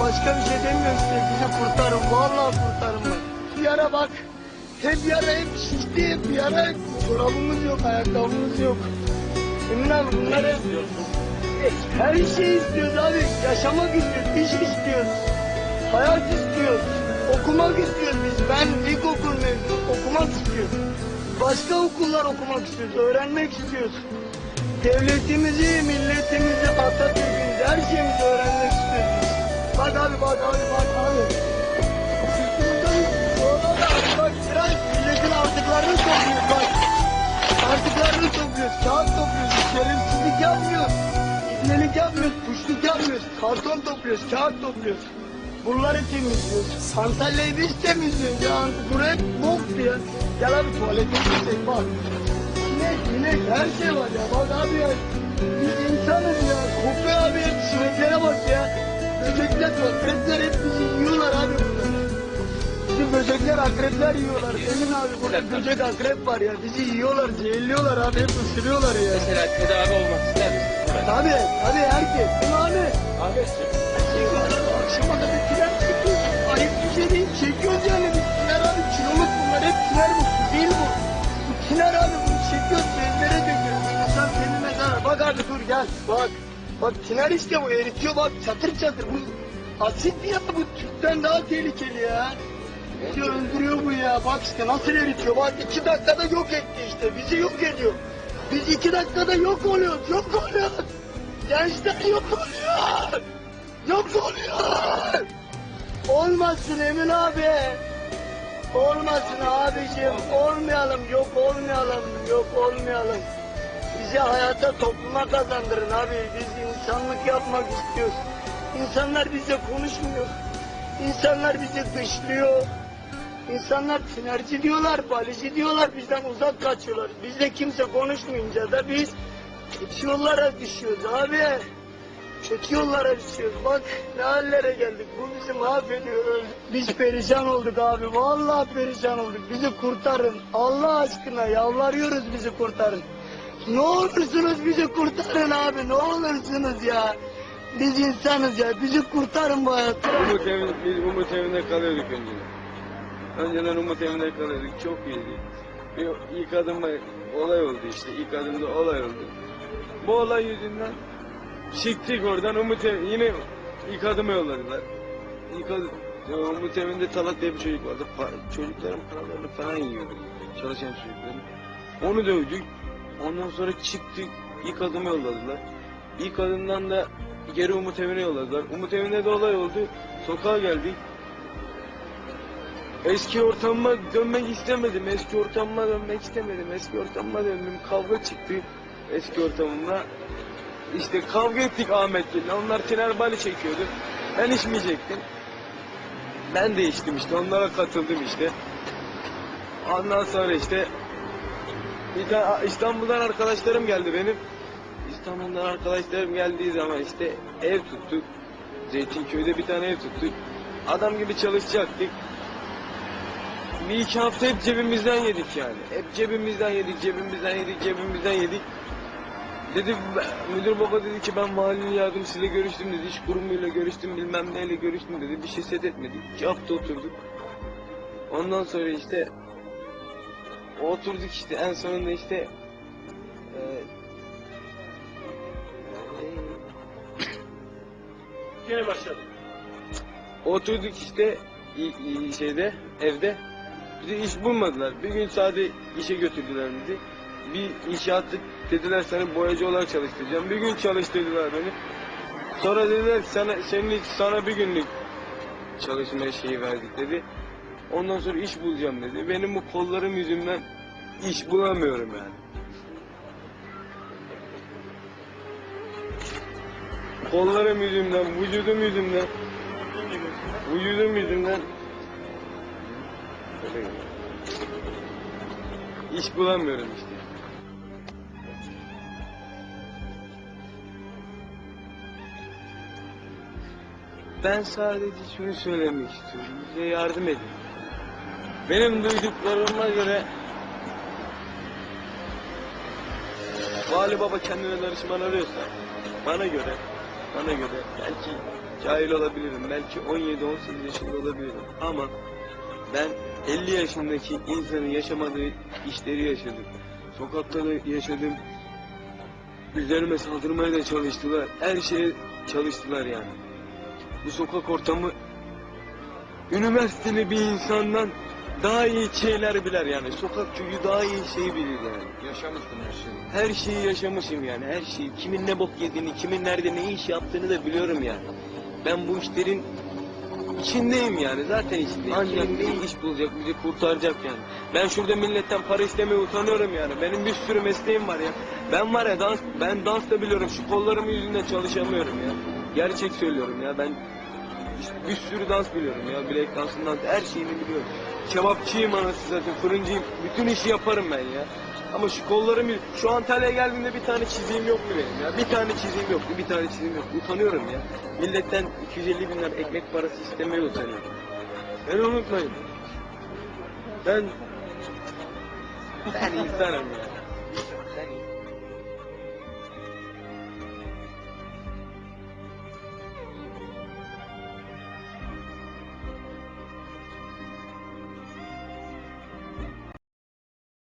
başka bir şey demiyorum size. Bizi kurtarın. Vallahi kurtarın bak. Yara bak. Hep yara hep şişti hep yara. Çorabımız yok, ayakkabımız yok. Emin abi bunları her şeyi istiyoruz abi. Yaşamak istiyoruz, iş istiyoruz. Hayat istiyoruz. Okumak istiyoruz biz. Ben ilkokul mezunu. Okumak istiyoruz. Başka okullar okumak istiyoruz. Öğrenmek istiyoruz. Devletimizi, milletimizi, Atatürk'ümüzü, her şeyimizi öğrenmek istiyoruz. Yapmıyoruz, puşluk yapmıyoruz. Karton topluyoruz, kağıt topluyoruz. Bunları temizliyoruz. Antalya'yı biz temizliyoruz ya. Buraya boktu ya. Gel abi tuvalete gitsek bak. İnek, inek her şey var ya. Bak abi ya. Biz insanız ya. Kokuyor abi hep sineklere bak ya. Böcekler, akrepler hep bizi yiyorlar abi böcekler, akrepler yiyorlar. Emin abi burada böcek, akrep var ya. Bizi yiyorlar, zehirliyorlar abi. Hep ısırıyorlar ya. Mesela tedavi olmak ister misin? Tabii, tabii herkes. Mi abi? Ahmetciğim. Akşama kadar tiner çekiyoruz. Ayıp bir şey değil. Çekiyoruz yani biz. Tiner abi kiloluk bunlar. Hep tiner bu. Su değil bu. Bu tiner abi bunu çekiyoruz. Bezlere döküyoruz. İnsan kendine zarar. Bak abi dur gel. Bak. Bak tiner işte bu. Eritiyor bak. Çatır çatır. Bu asit ya. Bu tüpten daha tehlikeli ya. Bizi öldürüyor bu ya. Bak işte nasıl eritiyor. Bak iki dakikada yok etti işte. Bizi yok ediyor. Biz iki dakikada yok oluyoruz. Yok oluyoruz. Gençler yok oluyor. Yok oluyor. Olmasın Emin abi. Olmasın abicim. Olmayalım. Yok olmayalım. Yok olmayalım. Bizi hayata topluma kazandırın abi. Biz insanlık yapmak istiyoruz. İnsanlar bize konuşmuyor. İnsanlar bizi dışlıyor. İnsanlar sinerci diyorlar, balici diyorlar, bizden uzak kaçıyorlar. Bizle kimse konuşmayınca da biz kötü yollara düşüyoruz abi. Kötü yollara düşüyoruz. Bak ne hallere geldik. Bu bizi mahvediyor. Biz perişan olduk abi. Vallahi perişan olduk. Bizi kurtarın. Allah aşkına yalvarıyoruz bizi kurtarın. Ne olursunuz bizi kurtarın abi. Ne olursunuz ya. Biz insanız ya. Bizi kurtarın bu hayatta. Umut evin, biz Umut evinde kalıyorduk önceden. Önceden Umut evinde kalıyorduk. Çok iyiydi. Bir ilk adımda olay oldu işte. İlk adımda olay oldu. Bu olay yüzünden çıktık oradan Umut ev, yine ilk adımı yolladılar. İlk adım, Umut evinde Talat diye bir çocuk vardı. Pa- çocukların paralarını falan yiyordu. Çalışan çocukların. Onu dövdük. Ondan sonra çıktık. İlk adımı yolladılar. İlk adımdan da geri Umut evine yolladılar. Umut evinde de olay oldu. Sokağa geldik. Eski ortamıma dönmek istemedim. Eski ortamıma dönmek istemedim. Eski ortamıma döndüm. Kavga çıktı eski ortamımda. İşte kavga ettik Ahmet'le. Onlar tiner bali çekiyordu. Ben içmeyecektim. Ben de içtim işte. Onlara katıldım işte. Ondan sonra işte bir tane İstanbul'dan arkadaşlarım geldi benim. İstanbul'dan arkadaşlarım geldiği zaman işte ev tuttuk. Zeytinköy'de bir tane ev tuttuk. Adam gibi çalışacaktık. Bir iki hafta hep cebimizden yedik yani. Hep cebimizden yedik, cebimizden yedik, cebimizden yedik. Dedi müdür baba dedi ki ben mahalli yardımcısıyla görüştüm dedi. iş kurumuyla görüştüm bilmem neyle görüştüm dedi. Bir şey set etmedik. İki hafta oturduk. Ondan sonra işte oturduk işte en sonunda işte e, Yine başladım. Oturduk işte i- i- şeyde evde. Bize iş bulmadılar. Bir gün sadece işe götürdüler bizi. Bir işe attık dediler seni boyacı olarak çalıştıracağım. Bir gün çalıştırdılar beni. Sonra dediler sana senin sana bir günlük çalışma şeyi verdik dedi. Ondan sonra iş bulacağım dedi. Benim bu kollarım yüzünden iş bulamıyorum yani. Kollarım yüzünden, vücudum yüzünden, vücudum yüzünden iş bulamıyorum işte. Ben sadece şunu söylemek istiyorum. Bize yardım edin. Benim duyduklarıma göre Vali Baba kendine danışman arıyorsa bana göre bana göre belki cahil olabilirim. Belki 17-18 yaşında olabilirim. Ama ben 50 yaşındaki insanın yaşamadığı işleri yaşadım. Sokakta yaşadım. Üzerime saldırmaya da çalıştılar. Her şeye çalıştılar yani. Bu sokak ortamı üniversiteli bir insandan daha iyi şeyler bilir yani. Sokak çocuğu daha iyi şey bilir yani. Yaşamıştım her şeyi. Her şeyi yaşamışım yani her şeyi. Kimin ne bok yediğini, kimin nerede ne iş yaptığını da biliyorum yani. Ben bu işlerin içindeyim yani zaten içindeyim. Ancak ne iş bulacak, bizi kurtaracak yani. Ben şurada milletten para istemeye utanıyorum yani. Benim bir sürü mesleğim var ya. Ben var ya dans, ben dans da biliyorum. Şu kollarım yüzünden çalışamıyorum ya. Gerçek söylüyorum ya ben bir sürü dans biliyorum ya. Bilek dansından her şeyini biliyorum. Kebapçıyım anasını zaten fırıncıyım. Bütün işi yaparım ben ya. Ama şu kollarım şu Antalya'ya geldiğimde bir tane çiziğim yoktu benim ya. Bir tane çiziğim yoktu, bir tane çiziğim yoktu. Utanıyorum ya. Milletten 250 bin lira ekmek parası istemeye utanıyorum. Beni unutmayın. Ben ben insanım ya.